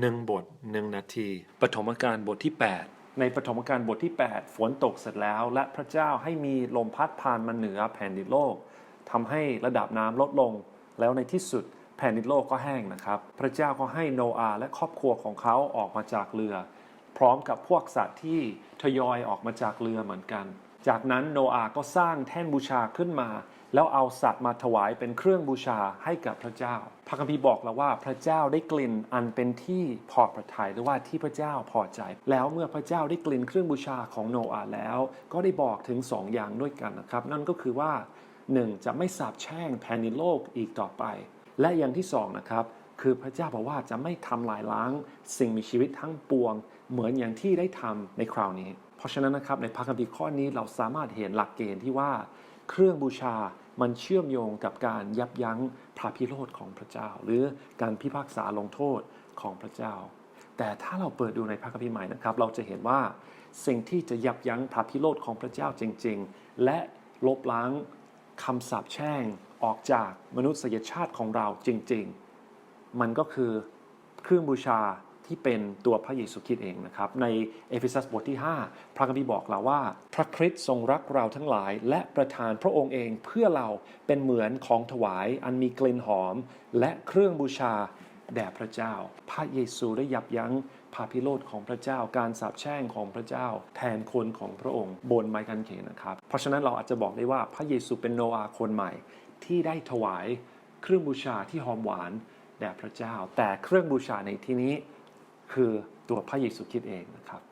หนึ่งบทหนึ่งนาทีปฐมกาลบทที่ 8 ในปฐมกาลบทที่ 8 ฝนตกเสร็จแล้ว และพระเจ้าให้มีลมพัดผ่านมาเหนือแผ่นดินโลกทำให้ระดับน้ำลดลง แล้วในที่สุดแผ่นดินโลกก็แห้งนะครับ พระเจ้าก็ให้โนอาห์และครอบครัวของเขาออกมาจากเรือ พร้อมกับพวกสัตว์ที่ทยอยออกมาจากเรือเหมือนกัน จากนั้นโนอาห์ก็สร้างแท่นบูชาขึ้นมา แล้วเอาสัตว์มาถวายเป็นเครื่องบูชาให้กับพระเจ้า พระคัมภีร์บอกเราว่าพระเจ้าได้กลิ่นอันเป็นที่พอพระทัยหรือว่าที่พระเจ้าพอใจ แล้วเมื่อพระเจ้าได้กลิ่นเครื่องบูชาของโนอาห์แล้ว ก็ได้บอกถึงสองอย่างด้วยกันนะครับ นั่นก็คือว่าหนึ่งจะไม่สาปแช่งแผ่นดินโลกอีกต่อไป และอย่างที่สองนะครับ คือพระเจ้าบอกว่าจะไม่ทำลายล้างสิ่งมีชีวิตทั้งปวง เหมือนอย่างที่ได้ทำในคราวนี้ เพราะฉะนั้นนะครับในพระคัมภีร์ข้อนี้เราสามารถเห็นหลักเกณฑ์ที่ว่า เครื่องบูชามันเชื่อมโยงกับการยับยั้งพระพิโรธของพระเจ้า หรือการพิพากษาลงโทษของพระเจ้า แต่ถ้าเราเปิดดูในพระคัมภีร์ใหม่นะครับ เราจะเห็นว่าสิ่งที่จะยับยั้งพระพิโรธของพระเจ้าจริง ๆ และลบล้างคำสาปแช่งออกจากมนุษยชาติของเราจริง ๆ มันก็คือเครื่องบูชาที่เป็นตัวพระเยซูคริสต์เองนะครับ ในเอเฟซัสบทที่ 5 พระคัมภีร์บอกเราว่า พระคริสต์ทรงรักเราทั้งหลาย และประทานพระองค์เองเพื่อเราเป็นเหมือนของถวายอันมีกลิ่นหอม และเครื่องบูชาแด่พระเจ้า พระเยซูได้ยับยั้งพาพิโรธของพระเจ้าการสาปแช่งของพระเจ้า แทนคนของพระองค์บนไม้กางเขนนะครับ เพราะฉะนั้นเราอาจจะบอกได้ว่าพระเยซูเป็นโนอาคนใหม่ ที่ได้ถวายเครื่องบูชาที่หอมหวาน แด่พระเจ้า แต่เครื่องบูชาในที่นี้คือตัวพระเยซูคริสต์เองนะครับ